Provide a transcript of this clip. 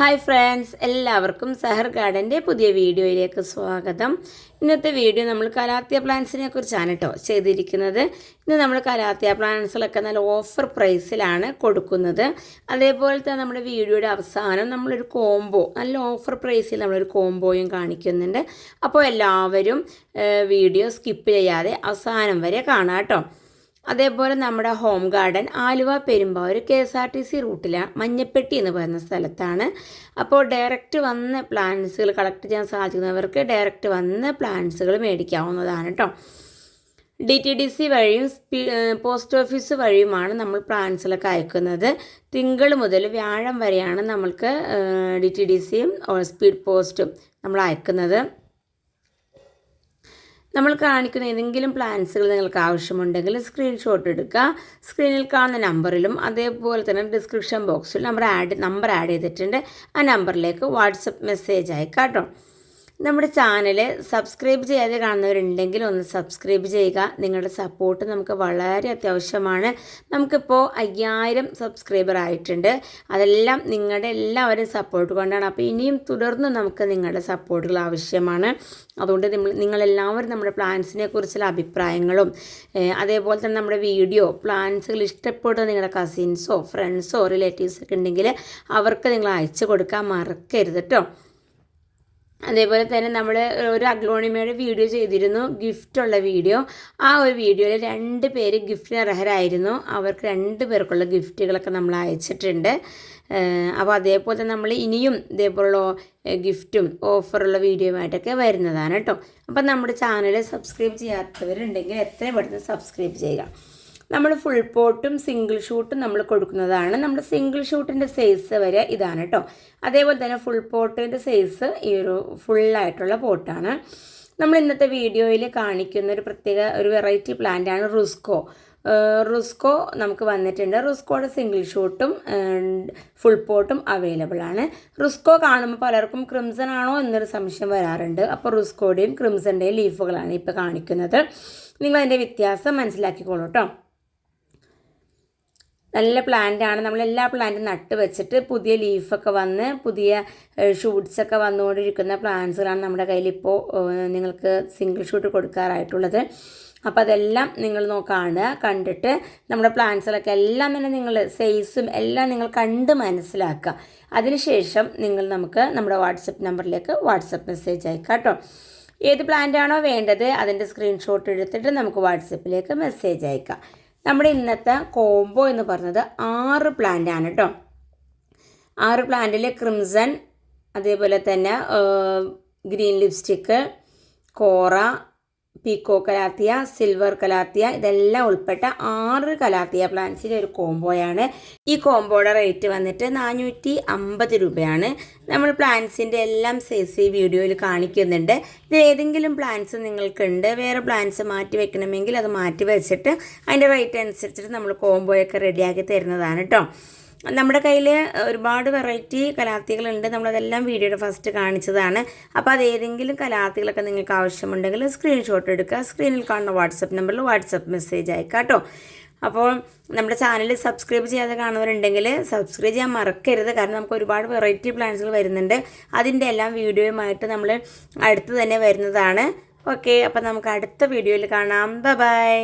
Hi friends എല്ലാവർക്കും സഹർ ഗാർഡന്റെ പുതിയ വീഡിയോയിലേക്ക് സ്വാഗതം. ഇന്നത്തെ വീഡിയോ നമ്മൾ കലാത്തിയ പ്ലാന്റ്സിനെ കുറിച്ചാണ് കേട്ടോ ചെയ്തിരിക്കുന്നത്. ഇന്ന് നമ്മൾ കലാത്തിയ പ്ലാന്റ്സുകളൊക്കെ നല്ല ഓഫർ പ്രൈസിലാണ് കൊടുക്കുന്നത്. അതേപോലെ തന്നെ നമ്മുടെ വീഡിയോയുടെ അവസാനം നമ്മളൊരു കോംബോ നല്ല ഓഫർ പ്രൈസിൽ നമ്മളൊരു കോംബോയും കാണിക്കുന്നുണ്ട്. അപ്പോൾ എല്ലാവരും വീഡിയോ സ്കിപ്പ് ചെയ്യാതെ അവസാനം വരെ കാണാം കേട്ടോ അതേപോലെ നമ്മുടെ home garden Aluva Perumbavoor K S R T C റൂട്ടിലാണ് Manjappetty എന്ന് പറയുന്ന സ്ഥലത്താണ്. അപ്പോൾ ഡയറക്റ്റ് വന്ന് പ്ലാന്റ്സുകൾ കളക്ട് ചെയ്യാൻ സാധിക്കുന്നവർക്ക് ഡയറക്റ്റ് വന്ന് പ്ലാന്റ്സുകൾ മേടിക്കാവുന്നതാണ് കേട്ടോ ഡി ടി ഡി സി വഴിയും പോസ്റ്റ് ഓഫീസ് വഴിയുമാണ് നമ്മൾ പ്ലാൻസിലൊക്കെ അയക്കുന്നത്. തിങ്കൾ മുതൽ വ്യാഴം വരെയാണ് നമ്മൾക്ക് ഡി ടി ഡി സിയും സ്പീഡ് പോസ്റ്റും നമ്മൾ അയക്കുന്നത്. നമ്മൾ കാണിക്കുന്ന ഏതെങ്കിലും പ്ലാൻസുകൾ നിങ്ങൾക്ക് ആവശ്യമുണ്ടെങ്കിൽ സ്ക്രീൻഷോട്ട് എടുക്കുക. സ്ക്രീനിൽ കാണുന്ന നമ്പറിലും അതേപോലെ തന്നെ ഡിസ്ക്രിപ്ഷൻ ബോക്സിൽ നമ്മൾ ആഡ് നമ്പർ ആഡ് ചെയ്തിട്ടുണ്ട്. ആ നമ്പറിലേക്ക് വാട്സപ്പ് മെസ്സേജ് അയക്കാം കേട്ടോ നമ്മുടെ ചാനൽ സബ്സ്ക്രൈബ് ചെയ്യാതെ കാണുന്നവരുണ്ടെങ്കിൽ ഒന്ന് സബ്സ്ക്രൈബ് ചെയ്യുക. നിങ്ങളുടെ സപ്പോർട്ട് നമുക്ക് വളരെ അത്യാവശ്യമാണ്. നമുക്കിപ്പോൾ അയ്യായിരം സബ്സ്ക്രൈബർ ആയിട്ടുണ്ട്. അതെല്ലാം നിങ്ങളുടെ എല്ലാവരും സപ്പോർട്ട് കൊണ്ടാണ്. അപ്പോൾ ഇനിയും തുടർന്ന് നമുക്ക് നിങ്ങളുടെ സപ്പോർട്ടുകൾ ആവശ്യമാണ്. അതുകൊണ്ട് നിങ്ങൾ നിങ്ങളെല്ലാവരും നമ്മുടെ പ്ലാൻസിനെ കുറിച്ചുള്ള അഭിപ്രായങ്ങളും അതേപോലെ തന്നെ നമ്മുടെ വീഡിയോ പ്ലാൻസുകൾ ഇഷ്ടപ്പെടുന്ന നിങ്ങളുടെ കസിൻസോ ഫ്രണ്ട്സോ റിലേറ്റീവ്സൊക്കെ ഉണ്ടെങ്കിൽ അവർക്ക് നിങ്ങൾ അയച്ചു കൊടുക്കാൻ മറക്കരുത് കേട്ടോ അതേപോലെ തന്നെ നമ്മൾ ഒരു അഗ്ലോണിമയുടെ വീഡിയോ ചെയ്തിരുന്നു ഗിഫ്റ്റുള്ള വീഡിയോ. ആ ഒരു വീഡിയോയിൽ രണ്ട് പേര് ഗിഫ്റ്റിന് അർഹരായിരുന്നു. അവർക്ക് രണ്ട് പേർക്കുള്ള ഗിഫ്റ്റുകളൊക്കെ നമ്മൾ അയച്ചിട്ടുണ്ട്. അപ്പോൾ അതേപോലെ നമ്മൾ ഇനിയും ഇതേപോലുള്ള ഗിഫ്റ്റും ഓഫറുള്ള വീഡിയോയുമായിട്ടൊക്കെ വരുന്നതാണ് കേട്ടോ. അപ്പം നമ്മുടെ ചാനൽ സബ്സ്ക്രൈബ് ചെയ്യാത്തവരുണ്ടെങ്കിൽ എത്രയും പെട്ടെന്ന് സബ്സ്ക്രൈബ് ചെയ്യുക. നമ്മൾ ഫുൾ പോട്ടും സിംഗിൾ ഷൂട്ടും നമ്മൾ കൊടുക്കുന്നതാണ്. നമ്മൾ സിംഗിൾ ഷൂട്ടിന്റെ സൈസ് വരെ ഇതാണ് കേട്ടോ അതേപോലെ തന്നെ ഫുൾ പോട്ടിന്റെ സൈസ് ഈ ഒരു ഫുള്ളായിട്ടുള്ള പോട്ടാണ് നമ്മൾ ഇന്നത്തെ വീഡിയോയിൽ കാണിക്കുന്ന ഒരു പ്രത്യേക ഒരു വെറൈറ്റി പ്ലാന്റാണ് റുസ്കോ റുസ്കോ നമുക്ക് വന്നിട്ടുണ്ട്. റുസ്കോയുടെ സിംഗിൾ ഷൂട്ടും ഫുൾ പോട്ടും അവൈലബിൾ ആണ്. റുസ്കോ കാണുമ്പോൾ പലർക്കും ക്രിംസൺ ആണോ എന്നൊരു സംശയം വരാറുണ്ട്. അപ്പോൾ റുസ്കോയുടെയും ക്രിംസന്റെയും ലീഫുകളാണ് ഇപ്പോൾ കാണിക്കുന്നത്. നിങ്ങൾ അതിന്റെ വ്യത്യാസം മനസ്സിലാക്കിക്കോളൂ കേട്ടോ നല്ല പ്ലാന്റ് ആണ്. നമ്മൾ എല്ലാ പ്ലാന്റും നട്ട് വെച്ചിട്ട് പുതിയ ലീഫൊക്കെ വന്ന് പുതിയ ഷൂട്ട്സൊക്കെ വന്നുകൊണ്ടിരിക്കുന്ന പ്ലാന്റ്സുകളാണ് നമ്മുടെ കയ്യിൽ ഇപ്പോൾ നിങ്ങൾക്ക് സിംഗിൾ ഷൂട്ട് കൊടുക്കാറായിട്ടുള്ളത്. അപ്പോൾ അതെല്ലാം നിങ്ങൾ നോക്കാണ് കണ്ടിട്ട് നമ്മുടെ പ്ലാന്റ്സുകളൊക്കെ എല്ലാം തന്നെ നിങ്ങൾ സൈസും എല്ലാം നിങ്ങൾ കണ്ട് മനസ്സിലാക്കുക. അതിനുശേഷം നിങ്ങൾ നമുക്ക് നമ്മുടെ വാട്സപ്പ് നമ്പറിലേക്ക് വാട്സപ്പ് മെസ്സേജ് അയക്കാം കേട്ടോ. ഏത് പ്ലാന്റ് ആണോ വേണ്ടത് അതിന്റെ സ്ക്രീൻഷോട്ട് എടുത്തിട്ട് നമുക്ക് വാട്സപ്പിലേക്ക് മെസ്സേജ് അയക്കാം. നമ്മുടെ ഇന്നത്തെ കോംബോ എന്ന് പറഞ്ഞത് ആറ് പ്ലാന്റ് ആണ് കേട്ടോ ആറ് പ്ലാന്റിൽ ക്രിംസൺ അതേപോലെ തന്നെ ഗ്രീൻ ലിപ്സ്റ്റിക്ക് കോറ പീക്കോ കലാത്തിയ സിൽവർ കലാത്തിയ ഇതെല്ലാം ഉൾപ്പെട്ട ആറ് കലാത്തിയ പ്ലാന്റ്സിന്റെ ഒരു കോംബോയാണ് ഈ കോംബോയുടെ റേറ്റ് വന്നിട്ട് നാനൂറ്റി അമ്പത് രൂപയാണ്. നമ്മൾ പ്ലാന്റ്സിന്റെ എല്ലാം സൈസ് ഈ വീഡിയോയിൽ കാണിക്കുന്നുണ്ട്. ഇത് ഏതെങ്കിലും പ്ലാന്റ്സ് നിങ്ങൾക്കുണ്ട് വേറെ പ്ലാന്റ്സ് മാറ്റി വെക്കണമെങ്കിൽ അത് മാറ്റി വെച്ചിട്ട് അതിന്റെ റേറ്റ് അനുസരിച്ചിട്ട് നമ്മൾ കോംബോയൊക്കെ റെഡിയാക്കി തരുന്നതാണ് കേട്ടോ നമ്മുടെ കയ്യിൽ ഒരുപാട് വെറൈറ്റി കലാത്തികളുണ്ട് നമ്മളതെല്ലാം വീഡിയോയുടെ ഫസ്റ്റ് കാണിച്ചതാണ്. അപ്പോൾ അത് ഏതെങ്കിലും കലാത്തികളൊക്കെ നിങ്ങൾക്ക് ആവശ്യമുണ്ടെങ്കിൽ സ്ക്രീൻഷോട്ട് എടുക്കുക. സ്ക്രീനിൽ കാണുന്ന വാട്സപ്പ് നമ്പറിൽ വാട്സപ്പ് മെസ്സേജ് അയക്കുക കേട്ടോ. അപ്പോൾ നമ്മുടെ ചാനൽ സബ്സ്ക്രൈബ് ചെയ്യാതെ കാണുന്നവരുണ്ടെങ്കിൽ സബ്സ്ക്രൈബ് ചെയ്യാൻ മറക്കരുത്. കാരണം നമുക്ക് ഒരുപാട് വെറൈറ്റി പ്ലാൻസുകൾ വരുന്നുണ്ട്. അതിന്റെ എല്ലാം വീഡിയോയുമായിട്ട് നമ്മൾ അടുത്ത് തന്നെ വരുന്നതാണ്. ഓക്കെ അപ്പോൾ നമുക്ക് അടുത്ത വീഡിയോയിൽ കാണാം. ബൈ